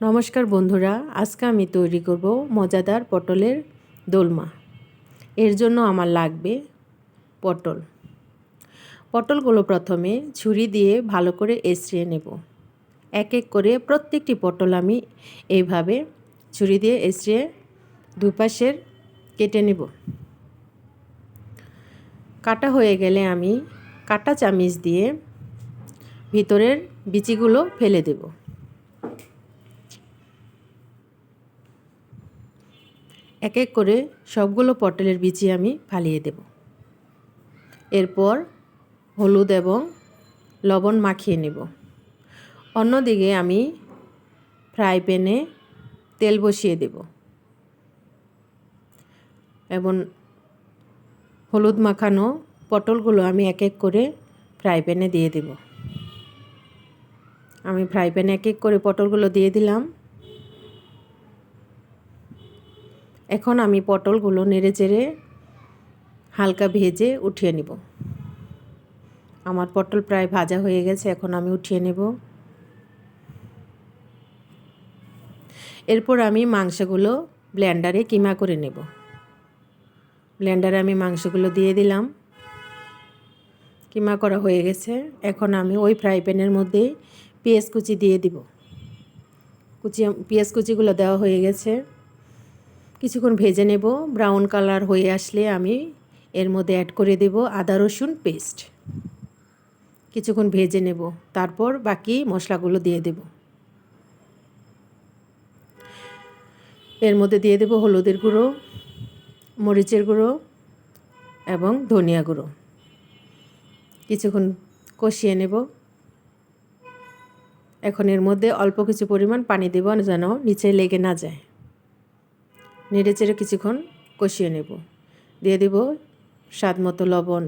নমস্কার বন্ধুরা, আজকে আমি তৈরি করব মজাদার পটলের দোলমা। এর জন্য আমার লাগবে পটল। পটলগুলো প্রথমে ছুরি দিয়ে ভালো করে এসড়িয়ে নেব। এক এক করে প্রত্যেকটি পটল আমি এইভাবে ছুরি দিয়ে এসড়িয়ে দুপাশের কেটে নেব। কাটা হয়ে গেলে আমি কাটা চামিচ দিয়ে ভিতরের বিচিগুলো ফেলে দেবো। এক এক করে সবগুলো পটলের বিচি আমি ফালিয়ে দেব। এরপর হলুদ এবং লবণ মাখিয়ে নেব। অন্যদিকে আমি ফ্রাই প্যানে তেল বসিয়ে দেব। এবং হলুদ মাখানো পটলগুলো আমি এক এক করে ফ্রাই প্যানে দিয়ে দেব। আমি ফ্রাই প্যানে এক এক করে পটলগুলো দিয়ে দিলাম। এখন আমি পটলগুলো নেড়ে চেড়ে হালকা ভেজে উঠিয়ে নিব। আমার পটল প্রায় ভাজা হয়ে গেছে, এখন আমি উঠিয়ে নেব। এরপর আমি মাংসগুলো ব্লেন্ডারে কিমা করে নেব। ব্লেন্ডারে আমি মাংসগুলো দিয়ে দিলাম। কিমা করা হয়ে গেছে। এখন আমি ওই ফ্রাই প্যানের মধ্যে পেঁয়াজ কুচি দিয়ে দিব। কুচি, পেঁয়াজ কুচিগুলো দেওয়া হয়ে গেছে। কিছুক্ষণ ভেজে নেব। ব্রাউন কালার হয়ে আসলে আমি এর মধ্যে অ্যাড করে দেব আদা, রসুন পেস্ট কিছুক্ষণ ভেজে নেব। তারপর বাকি মশলাগুলো দিয়ে দেব। এর মধ্যে দিয়ে দেব হলুদের গুঁড়ো, মরিচের গুঁড়ো এবং ধনিয়া গুঁড়ো। কিছুক্ষণ কষিয়ে নেব। এখন এর মধ্যে অল্প কিছু পরিমাণ পানি দেব যেন নিচে লেগে না যায়। নেড়ে চেড়ে কিছুক্ষণ কষিয়ে নেব। দিয়ে দেব স্বাদ মতো লবণ।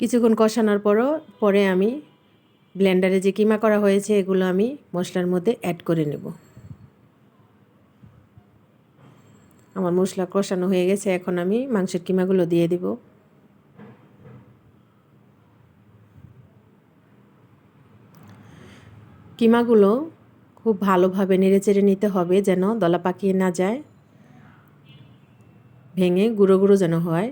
কিছুক্ষণ কষানোর পরও, পরে আমি ব্লেন্ডারে যে কিমা করা হয়েছে, এগুলো আমি মশলার মধ্যে অ্যাড করে নেব। আমার মশলা কষানো হয়ে গেছে, এখন আমি মাংসের কিমাগুলো দিয়ে দেবো। কিমাগুলো খুব ভালোভাবে নেড়েচেড়ে নিতে হবে যেন দলা পাকিয়ে না যায়, ভেঙে গুঁড়ো গুঁড়ো যেন হয়।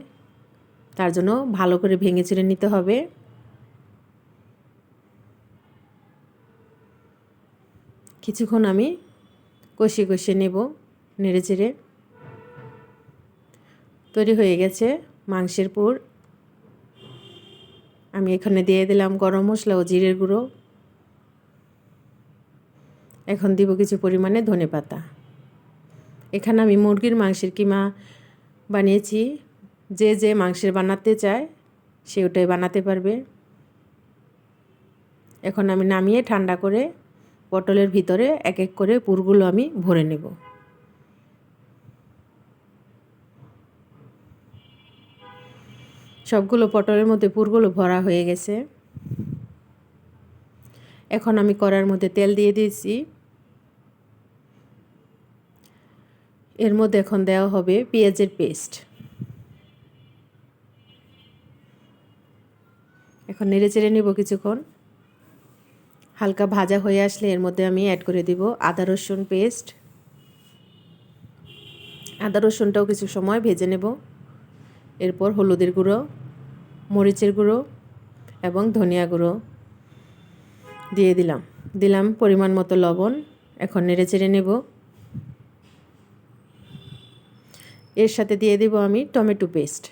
তার জন্য ভালো করে ভেঙে চেড়ে নিতে হবে। কিছুক্ষণ আমি কষিয়ে কষিয়ে নেব নেড়ে চেড়ে। তৈরি হয়ে গেছে মাংসের পুর। আমি এখানে দিয়ে দিলাম গরম মশলা ও জিরের গুঁড়ো। এখন দিব কিছু পরিমাণে ধনে পাতা। এখানে আমি মুরগির মাংসের কিমা বানিয়েছি। যে যে মাংসের বানাতে চায়, সে ওটাই বানাতে পারবে। এখন আমি নামিয়ে ঠান্ডা করে পটলের ভিতরে এক এক করে পুরগুলো আমি ভরে নেব। সবগুলো পটলের মধ্যে পুরগুলো ভরা হয়ে গেছে। এখন আমি কড়ার মধ্যে তেল দিয়ে দিয়েছি। এর মধ্যে এখন দেওয়া হবে পেঁয়াজের পেস্ট। এখন নেড়ে চেড়ে নেব কিছুক্ষণ। হালকা ভাজা হয়ে আসলে এর মধ্যে আমি অ্যাড করে দিব আদা, রসুন পেস্ট। আদা, রসুনটাও কিছু সময় ভেজে নেব। এরপর হলুদের গুঁড়ো, মরিচের গুঁড়ো এবং ধনিয়া গুঁড়ো দিয়ে দিলাম। দিলাম পরিমাণ মতো লবণ। এখন নেড়ে চেড়ে নেব। এর সাথে দিয়ে দেব আমি টমেটো পেস্ট।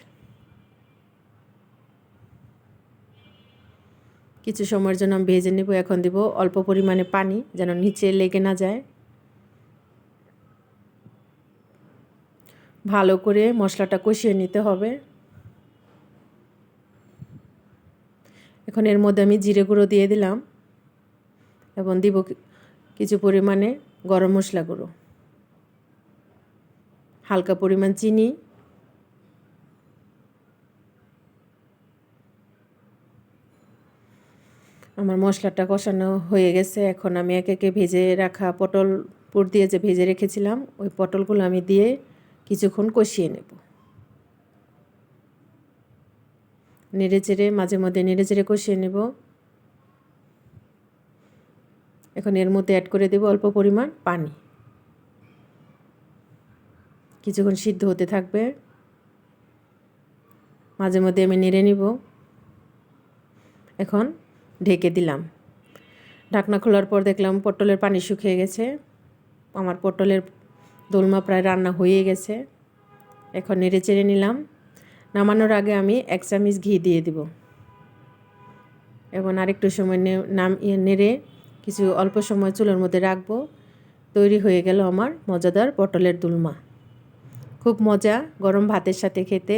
কিছু সময়ের জন্য আমি ভেজে নেব, এখন দেব অল্প পরিমাণে পানি যেন নিচে লেগে না যায়। ভালো করে মশলাটা কষিয়ে নিতে হবে। এখন এর মধ্যে আমি জিরে গুঁড়ো দিয়ে দিলাম এবং দিব কিছু পরিমাণে গরম মশলা গুঁড়ো। হালকা পরিমাণ চিনি। আমার মশলাটা কষানো হয়ে গেছে। এখন আমি একে একে ভেজে রাখা পটল পুর দিয়ে যে ভেজে রেখেছিলাম, ওই পটলগুলো আমি দিয়ে কিছুক্ষণ কষিয়ে নেব। নেড়ে চেড়ে, মাঝে মধ্যে নেড়ে চেড়ে কষিয়ে নেব। এখন এর মধ্যে অ্যাড করে দেব অল্প পরিমাণ পানি। কিছুক্ষণ সিদ্ধ হতে থাকবে। মাঝে মধ্যে আমি নেড়ে নিব। এখন ঢেকে দিলাম। ঢাকনা খোলার পর দেখলাম পটলের পানি শুকিয়ে গেছে। আমার পটলের দোলমা প্রায় রান্না হয়ে গেছে। এখন নেড়ে চেড়ে নিলাম। নামানোর আগে আমি এক চামিচ ঘি দিয়ে দিব। এবং আরেকটু সময় নাম নেড়ে কিছু অল্প সময় চুলোর মধ্যে রাখব। তৈরি হয়ে গেল আমার মজাদার পটলের দুলমা। খুব মজা গরম ভাতের সাথে খেতে।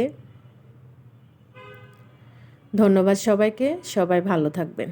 ধন্যবাদ সবাইকে সবাই ভালো থাকবেন।